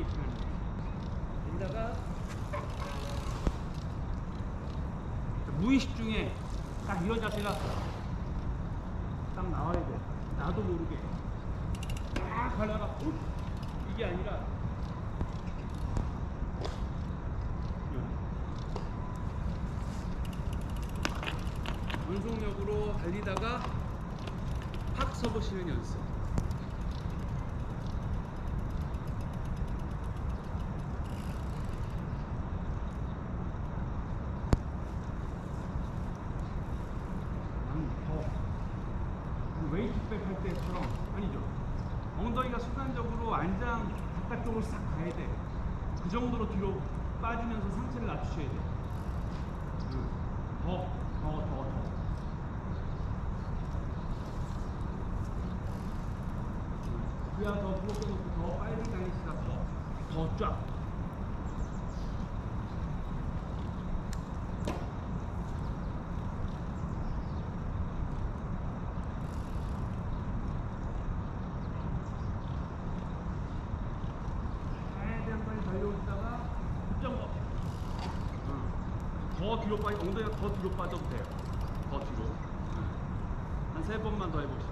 브레이킹을 해. 여기다가 무의식 중에 딱 이런 자세가 딱 나와야 돼. 나도 모르게. 딱 가다가 욱! 이게 아니라 연속력으로 달리다가 팍 서보시는 연습. 더 웨이트백 할 때처럼 아니죠. 엉덩이가 순간적으로 안장 바깥쪽으로 싹 가야 돼. 그 정도로 뒤로 빠지면서 상체를 낮추셔야 돼. 더, 더, 더, 더. 그야 더 놓고 더 빨리 다니시다 더, 더 쫙. 최대한 빨리 달려오다가 급정거. 더 뒤로 빠지, 엉덩이가 더 뒤로 빠져도 돼요. 더 뒤로. 한 세 번만 더 해보시죠.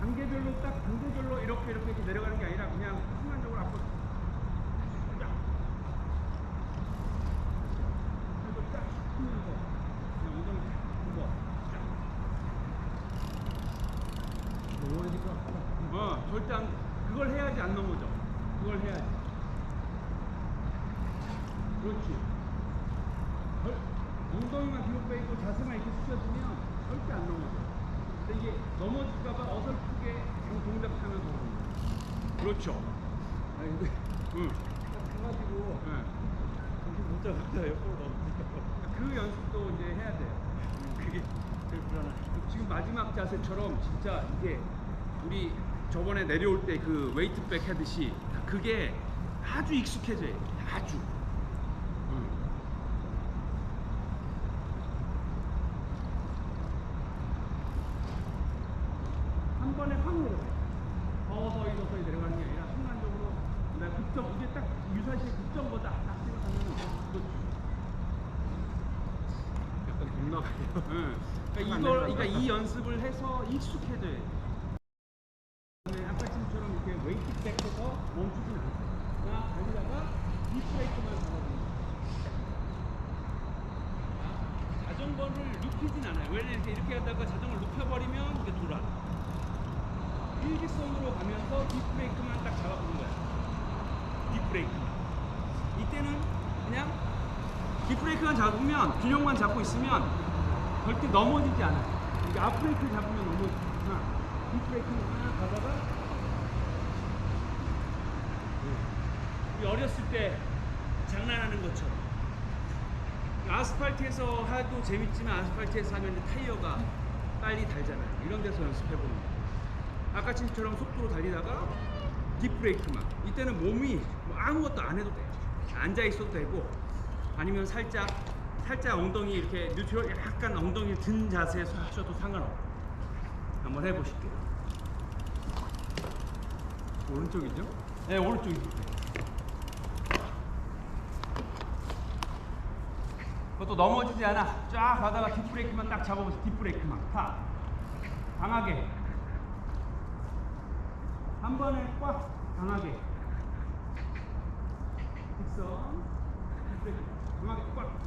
단계별로 딱 단계별로 이렇게 이렇게 이렇게 내려가는 게 아니라 그냥 순간적으로 앞으로 쫙. 그리고 쫙 풀면서 그냥 엉덩이 쫙 넘어지니까 어, 절대 안, 그걸 해야지 안 넘어져. 그걸 해야지. 그렇지. 절, 엉덩이만 뒤로 빼고 자세만 이렇게 숙여주면 절대 안 넘어져. 근데 이게 넘어질까봐 어설프게 그냥 동작하면서 그러는 거야. 그렇죠. 아니 근데 응. 딱 해가지고 응. 정신 못 잡았다 옆으로 넘어지니까 그 연습도 이제 해야 돼요. 그게 제일 불안해 지금 마지막 자세처럼 진짜 이게 우리 저번에 내려올 때 그 웨이트백 하듯이 그게 아주 익숙해져요. 아주. 응. 한 번에 확 내려가요. 서서히 서서히 내려가는 게 아니라 순간적으로 내가 급정 이게 딱 유사시의 급정거다 딱 생각하면 그렇죠. 약간 동나가요 응. 그러니까 안 이걸 내려간다. 그러니까 이 연습을 해서 익숙해져야 돼. 그다음에 않고 그냥 달리다가 딥브레이크만 잡아주는 거야. 자전거를 눕히진 않아요. 왜냐면 이렇게, 하다가 자전거를 눕혀버리면 이게 돌아. 일직선으로 가면서 딥브레이크만 딱 잡아주는 거야. 딥브레이크만. 이때는 그냥 딥브레이크만 잡으면 균형만 잡고 있으면 절대 넘어지지 않아요. 그러니까 앞브레이크 잡으면 넘어지지만 딥브레이크는 하나 가다가 우리 어렸을 때 장난하는 것처럼 아스팔트에서 하도 재밌지만 아스팔트에서 하면 타이어가 빨리 달잖아요. 이런 데서 연습해보는 거예요. 아까처럼 속도로 달리다가 딥브레이크만 이때는 몸이 뭐 아무것도 안 해도 돼요. 앉아 있어도 되고 아니면 살짝 살짝 엉덩이 이렇게 뉴트럴 약간 엉덩이 든 자세에서 하셔도 상관없고 한번 해보실게요. 오른쪽이죠? 네 오른쪽이죠. 그것도 넘어지지 않아. 쫙 가다가 뒷브레이크만 딱 잡아보세요. 뒷브레이크만 탁 강하게 한 번에 꽉 강하게 직선 뒷브레이크 강하게 꽉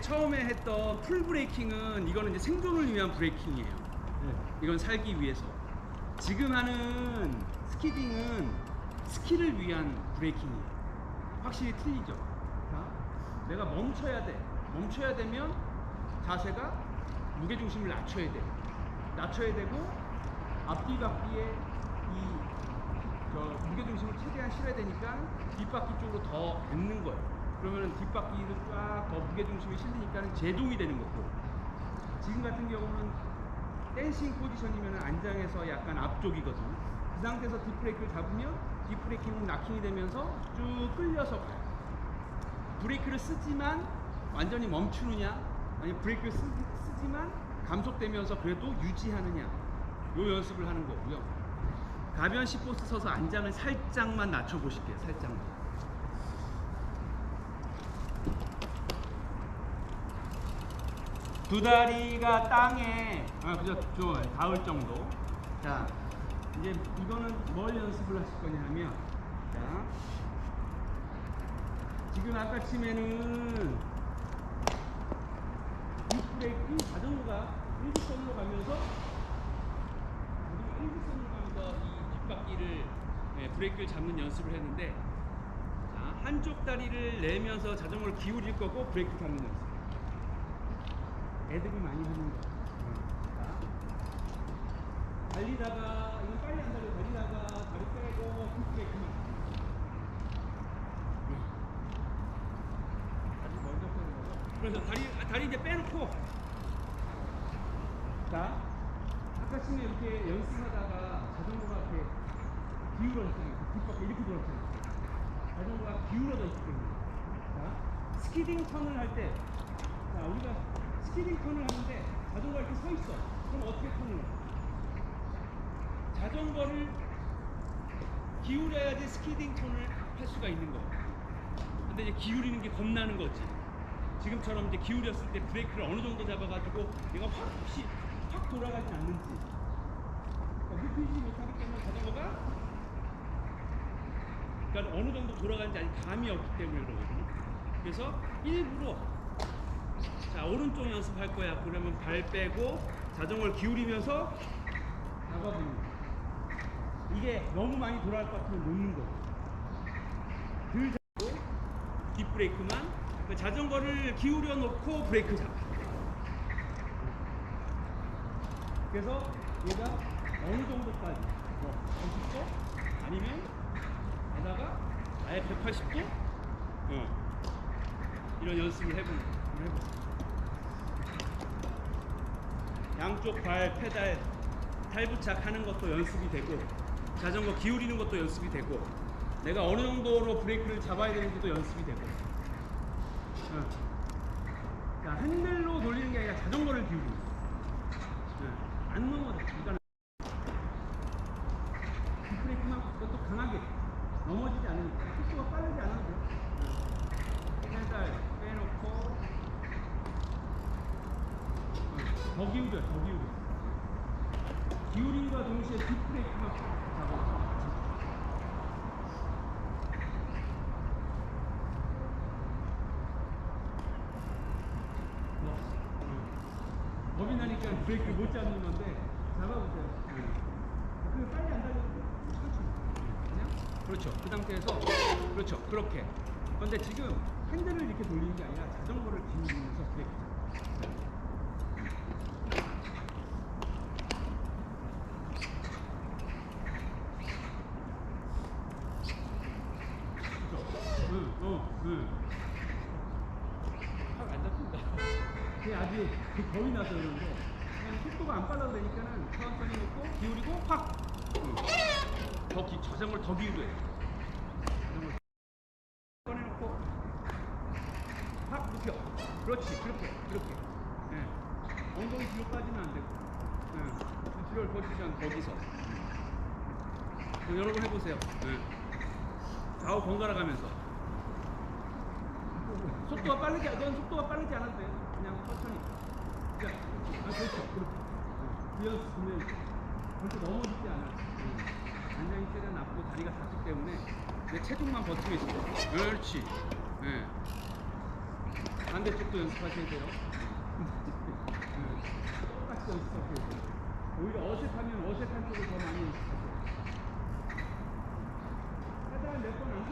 처음에 했던 풀 브레이킹은 이거는 이제 생존을 위한 브레이킹이에요. 네 이건 살기 위해서. 지금 하는 스키딩은 스키를 위한 브레이킹이에요. 확실히 틀리죠. 자, 내가 멈춰야 돼. 멈춰야 되면 자세가 무게 중심을 낮춰야 돼. 낮춰야 되고 앞뒤 바퀴에 이저 무게 중심을 최대한 실어야 되니까 뒷바퀴 쪽으로 더 뱉는 거예요. 그러면 뒷바퀴를 쫙 더 무게 중심이 실리니까 제동이 되는 거고. 지금 같은 경우는 댄싱 포지션이면 안장에서 약간 앞쪽이거든요. 그 상태에서 뒷브레이크를 잡으면 뒷브레이킹은 락킹이 되면서 쭉 끌려서 가요. 브레이크를 쓰지만 완전히 멈추느냐 아니 브레이크를 쓰, 쓰지만 감속되면서 그래도 유지하느냐 요 연습을 하는 거고요. 가변 10포스 서서 안장을 살짝만 낮춰 보실게요. 살짝만. 두 다리가 땅에 아 그죠 좋아요 닿을 정도 자 이제 이거는 뭘 연습을 하실 거냐면 자 지금 아까 치면은 이 브레이크 자전거가 일직선으로 가면서 우리가 일직선으로 가면서 이 뒷바퀴를 예, 브레이크를 잡는 연습을 했는데 자, 한쪽 다리를 내면서 자전거를 기울일 거고 브레이크 잡는 연습 애들이 많이 하는 거. 자, 달리다가 이건 빨리 안 달려 달리다가 다리 빼고 훅브레이크만. 아직 먼저 빼는 거죠? 그래서 다리 아, 다리 이제 빼놓고. 자, 아까 전에 이렇게 연습하다가 자전거가 이렇게 기울어졌잖아요. 그 뒷바퀴 이렇게 돌았잖아요. 자전거가 기울어져 있기 때문에. 자, 스키딩 턴을 할 때, 자 우리가 스키딩 턴을 하는데 자전거가 이렇게 서 있어. 그럼 어떻게 턴을 해? 자전거를 기울여야지 스키딩 턴을 할 수가 있는 거야. 근데 이제 기울이는 게 겁나는 거지. 지금처럼 이제 기울였을 때 브레이크를 어느 정도 잡아가지고 얘가 확 혹시 확 돌아가진 않는지. 그러니까 흡히지 못하기 때문에 자전거가 그러니까 어느 정도 돌아가는지 아직 감이 없기 때문에 그러거든요. 그래서 일부러 자 오른쪽 연습할 거야. 그러면 발 빼고 자전거를 기울이면서 잡아보는 거. 이게 너무 많이 돌아갈 것 같으면 놓는 거. 들 잡고 뒷브레이크만 그 자전거를 기울여 놓고 브레이크 잡아. 그래서 얘가 어느 정도까지 뭐 90도 아니면 게다가 아예 180도 어. 이런 연습을 해보는 거예요. 양쪽 발 페달 탈부착하는 것도 연습이 되고 자전거 기울이는 것도 연습이 되고 내가 어느 정도로 브레이크를 잡아야 되는지도 연습이 되고 어. 자, 핸들로 돌리는 게 아니라 자전거를 기울이는 거예요. 어. 안 넘어져 그러니까 뒷브레이크만 그것도 강하게 넘어지지 않으니까 속도가 빠르지 않아도 돼요 어. 페달 빼놓고 어. 더 기울여 더 기울여 기울임과 동시에 뒷브레이크만 잡아 어. 겁이 나니까 브레이크 못 잡는 건데 잡아보세요. 그 빨리 안 달려도. 그냥 그렇죠. 그 상태에서 그렇죠. 그렇게. 그런데 지금 핸들을 이렇게 돌리는 게 아니라 자전거를 기울이면서 브레이크 잡아. 그렇죠. 응, 어, 응. 확안 잡힌다. 그게 아직 그 겁이 나서 그런데 속도가 안 빨라도 되니까는 천천히 놓고 기울이고 확 응. 더 기, 자전거를 더 기울여야 돼 자전거를 꺼내놓고 확 눕혀 그렇지 그렇게 그렇게 예. 엉덩이 뒤로 빠지면 안 되고 예. 뒤로 포지션 거기서 그 여러 번 해보세요 예. 좌우 번갈아 가면서 속도가 빠르지 않- 넌 속도가 빠르지 않아도 돼. 그냥 천천히. 자, 아 그렇죠. 그렇게. 보면 절대 넘어지지 않아. 응. 안장이 때려놨고 다리가 닿기 때문에 내 체중만 버티면 있어. 그렇지. 예. 반대쪽도 연습하셔야 돼요. 응. 똑같이 연습하셔야 돼요. 오히려 어색하면 어색한 쪽을 더 많이 연습하세요. 하다가 몇번 안.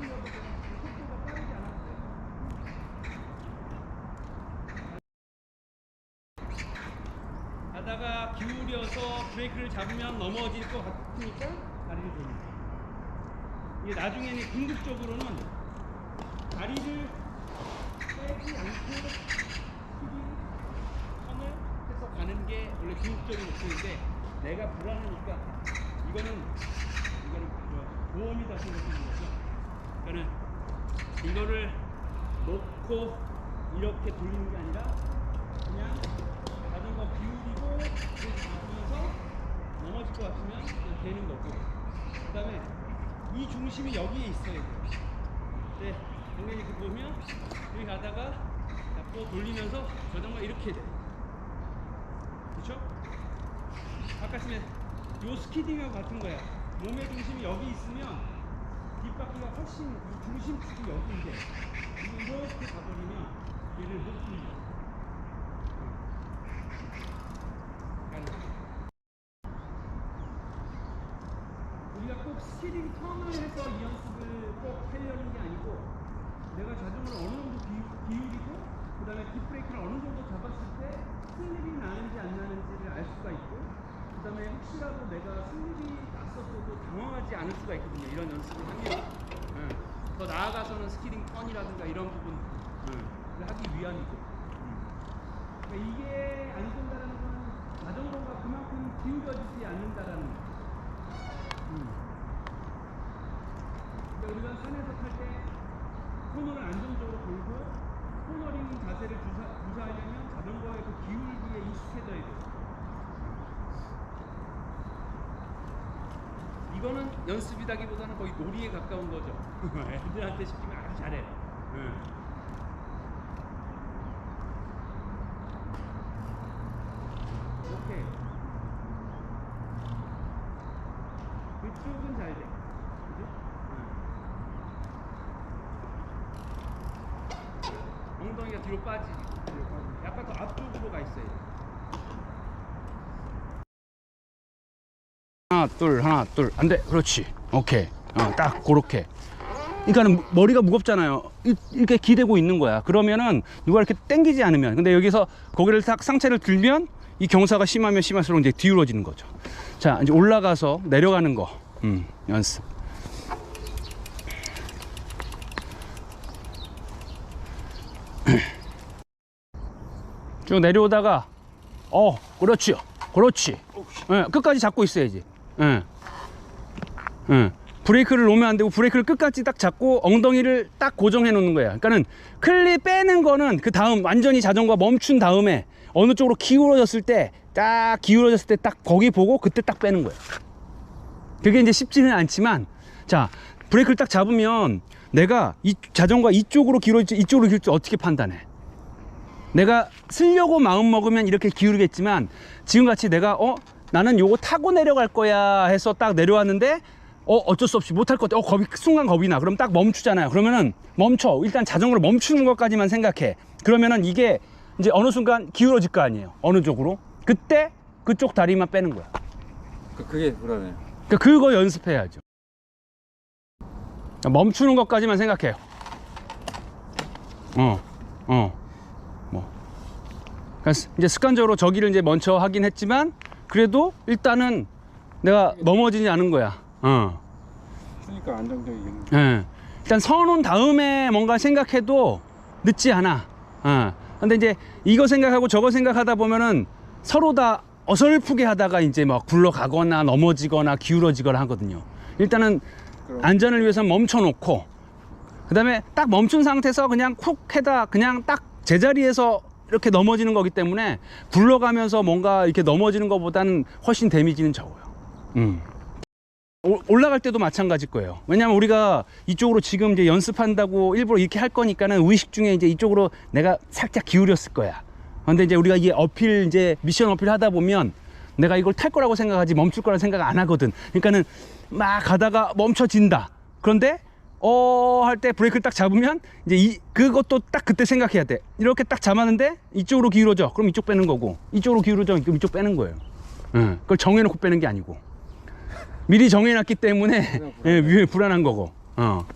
속도가 빠르지 않아도 돼요. 가다가 기울여서 브레이크를 잡으면 넘어질 것 같으니까 다리를 돌리는. 이게 나중에는 궁극적으로는 다리를 빼지 않고 선을 해서 가는 게 원래 궁극적인 목표인데 내가 불안하니까 이거는 이거는 보험이다 생각하는 거죠. 그러니까는 이거를 놓고 이렇게 돌리는 게 아니라 그냥 자전거 기울이고 이렇게 잡으면서 넘어질 것 같으면 그냥 되는 거고. 그 다음에 이 중심이 여기에 있어야 돼요. 네, 당연히 그 보면 여기 가다가 잡고 돌리면서 자전거 이렇게 돼 그렇죠? 아까 전에 요 스키딩하고 같은 거야. 몸의 중심이 여기 있으면 뒷바퀴가 훨씬 이 중심축이 여기인데 이렇게 가버리면 얘를 못 돌려 그러니까 우리가 꼭 스키딩 턴을 해서 이 연습을 꼭 하려는 게 아니고 내가 자전거를 어느 정도 기, 기울 이고 그 다음에 뒷브레이크를 어느 정도 잡았을 때 슬립이 나는지 안 나는지를 알 수가 있고 그 다음에 혹시라도 내가 슬립이 났었어도 당황하지 않을 수가 있거든요 이런 연습을 하면 응. 더 나아가서는 스키딩 턴이라든가 이런 부분을 하기 위함이고 응. 그러니까 이게 안 된다는 건 자전거가 그만큼 기울어지지 않는다라는 거 음. 그러니까 우리가 산에서 탈 때 코너를 안정적으로 돌고 코너링 자세를 주사, 주사 하려면 자전거의 그 기울기에 익숙해져야 돼요. 이거는 연습이다기보다는 거의 놀이에 가까운 거죠. 애들한테 시키면 아주 잘해. 응. 오케이. 그쪽은 잘 돼. 그지? 응. 엉덩이가 뒤로 빠지지. 약간 더 앞쪽으로 가 있어야 돼. 하나 둘 하나 둘. 안돼. 그렇지. 오케이. 어, 딱 그렇게. 그러니까는 머리가 무겁잖아요. 이- 이렇게 기대고 있는 거야. 그러면은 누가 이렇게 당기지 않으면. 근데 여기서 고개를 딱 상체를 들면 이 경사가 심하면 심할수록 이제 기울어지는 거죠. 자 이제 올라가서 내려가는 거. 음, 연습 쭉 내려오다가 어 그렇지요. 그렇지. 예, 끝까지 잡고 있어야지. 예. 예. 브레이크를 놓으면 안 되고 브레이크를 끝까지 딱 잡고 엉덩이를 딱 고정해 놓는 거야. 그러니까는 클립 빼는 거는 그 다음 완전히 자전거 멈춘 다음에 어느 쪽으로 기울어졌을 때 딱 기울어졌을 때 딱 거기 보고 그때 딱 빼는 거야. 그게 이제 쉽지는 않지만 자 브레이크를 딱 잡으면 내가 이 자전거 이쪽으로 기울어질지 이쪽으로 기울지 어떻게 판단해 내가 쓰려고 마음 먹으면 이렇게 기울겠지만 지금같이 내가 어 나는 요거 타고 내려갈 거야 해서 딱 내려왔는데 어 어쩔 수 없이 못할 것 같아 어 겁이 순간 겁이 나. 그럼 딱 멈추잖아요. 그러면은 멈춰. 일단 자전거를 멈추는 것까지만 생각해. 그러면은 이게 이제 어느 순간 기울어질 거 아니에요. 어느 쪽으로? 그때 그쪽 다리만 빼는 거야. 그, 그게 그러네. 그러니까 그거 연습해야죠. 멈추는 것까지만 생각해요. 어, 어, 뭐. 그러니까 스- 이제 습관적으로 저기를 이제 먼저 하긴 했지만 그래도 일단은 내가 넘어지지 않은 거야. 어. 그러니까 안정적이긴. 예. 일단 서놓은 다음에 뭔가 생각해도 늦지 않아. 어. 근데 이제 이거 생각하고 저거 생각하다 보면은 서로 다 어설프게 하다가 이제 막 굴러가거나 넘어지거나 기울어지거나 하거든요. 일단은. 안전을 위해서 멈춰놓고 그 다음에 딱 멈춘 상태에서 그냥 콕 해다 그냥 딱 제자리에서 이렇게 넘어지는 거기 때문에 굴러가면서 뭔가 이렇게 넘어지는 것보다는 훨씬 데미지는 적어요. 음. 오- 올라갈 때도 마찬가지일 거예요. 왜냐면 우리가 이쪽으로 지금 이제 연습한다고 일부러 이렇게 할 거니까는 의식 중에 이제 이쪽으로 내가 살짝 기울였을 거야. 근데 이제 우리가 이게 어필 이제 미션 어필 하다 보면 내가 이걸 탈 거라고 생각하지 멈출 거라고 생각 안 하거든. 그러니까는 막 가다가 멈춰진다. 그런데 어 할 때 브레이크를 딱 잡으면 이제 이 그것도 딱 그때 생각해야 돼. 이렇게 딱 잡았는데 이쪽으로 기울어져. 그럼 이쪽 빼는 거고 이쪽으로 기울어져. 그럼 이쪽 빼는 거예요. 응. 그걸 정해놓고 빼는 게 아니고 미리 정해놨기 때문에 예, 위- 불안한 거고. 어.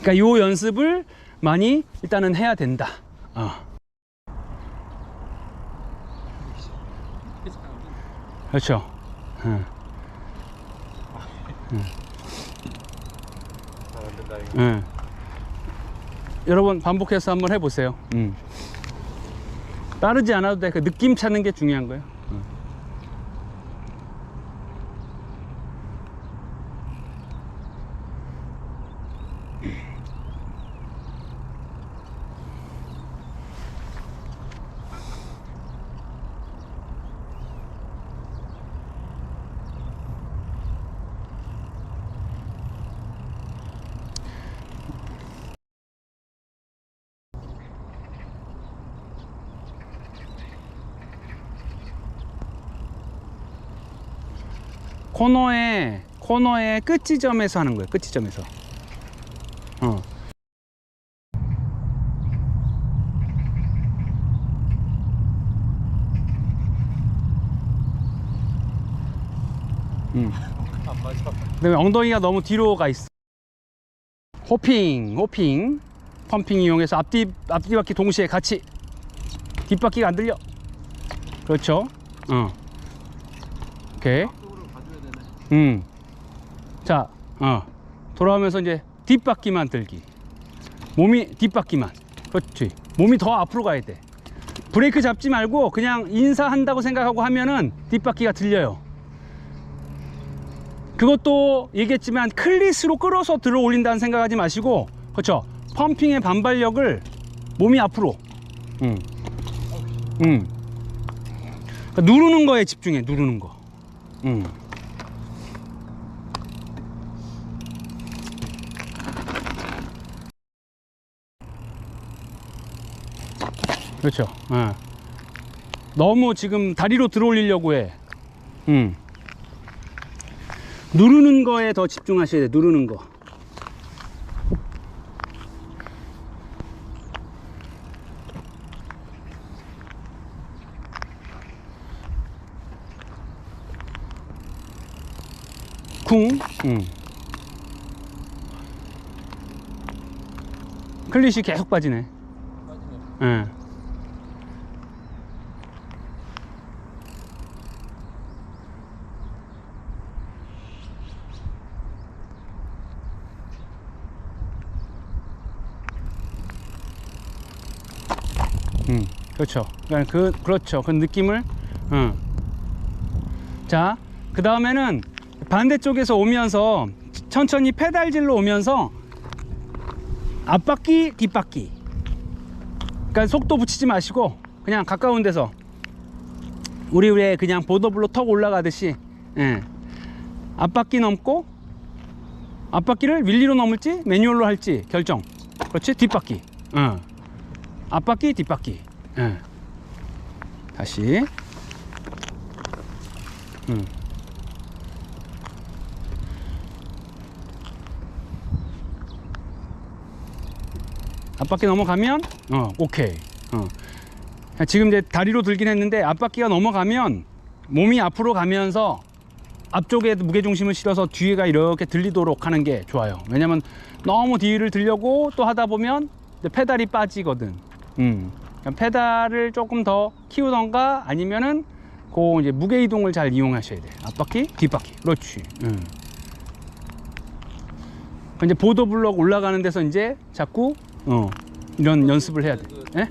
그러니까 요 연습을 많이 일단은 해야 된다. 어. 그렇죠. 응. 이거. 예. 여러분 반복해서 한번 해보세요. 음. 따르지 않아도 돼. 그 느낌 찾는 게 중요한 거예요. 코너에 코너의 끝 지점에서 하는 거예요. 끝 지점에서. 어. 음. 그다음에 엉덩이가 너무 뒤로 가 있어. 호핑, 호핑, 펌핑 이용해서 앞뒤 앞뒤 바퀴 동시에 같이 뒷바퀴가 안 들려. 그렇죠. 어. 오케이. 음. 자, 어. 돌아오면서 이제 뒷바퀴만 들기. 몸이 뒷바퀴만. 그렇지. 몸이 더 앞으로 가야 돼. 브레이크 잡지 말고 그냥 인사한다고 생각하고 하면은 뒷바퀴가 들려요. 그것도 얘기했지만 클릿으로 끌어서 들어 올린다는 생각하지 마시고, 그렇죠. 펌핑의 반발력을 몸이 앞으로. 음. 음. 그러니까 누르는 거에 집중해. 누르는 거. 음. 그렇죠. 예. 너무 지금 다리로 들어올리려고 해. 음. 누르는 거에 더 집중하셔야 돼. 누르는 거. 쿵. 음. 클릿이 계속 빠지네. 빠지네. 예. 음, 그렇죠. 그러니까 그 그렇죠. 그 느낌을. 어. 자, 그 다음에는 반대쪽에서 오면서 천천히 페달질로 오면서 앞바퀴, 뒷바퀴. 그러니까 속도 붙이지 마시고 그냥 가까운 데서 우리 왜 그냥 보더블로 턱 올라가듯이 예. 앞바퀴 넘고 앞바퀴를 윌리로 넘을지 매뉴얼로 할지 결정 그렇지 뒷바퀴 어. 앞바퀴 뒷바퀴 예. 다시 음. 앞바퀴 넘어가면 어 오케이 어. 지금 이제 다리로 들긴 했는데 앞바퀴가 넘어가면 몸이 앞으로 가면서 앞쪽에 무게 중심을 실어서 뒤가 이렇게 들리도록 하는 게 좋아요 왜냐면 너무 뒤를 들려고 또 하다 보면 페달이 빠지거든 음. 그러니까 페달을 조금 더 키우던가 아니면은 그 이제 무게 이동을 잘 이용하셔야 돼 앞바퀴 뒷바퀴 그렇지 음. 그 이제 보도 블럭 올라가는 데서 이제 자꾸 어, 이런 연습을 해야 돼. 예?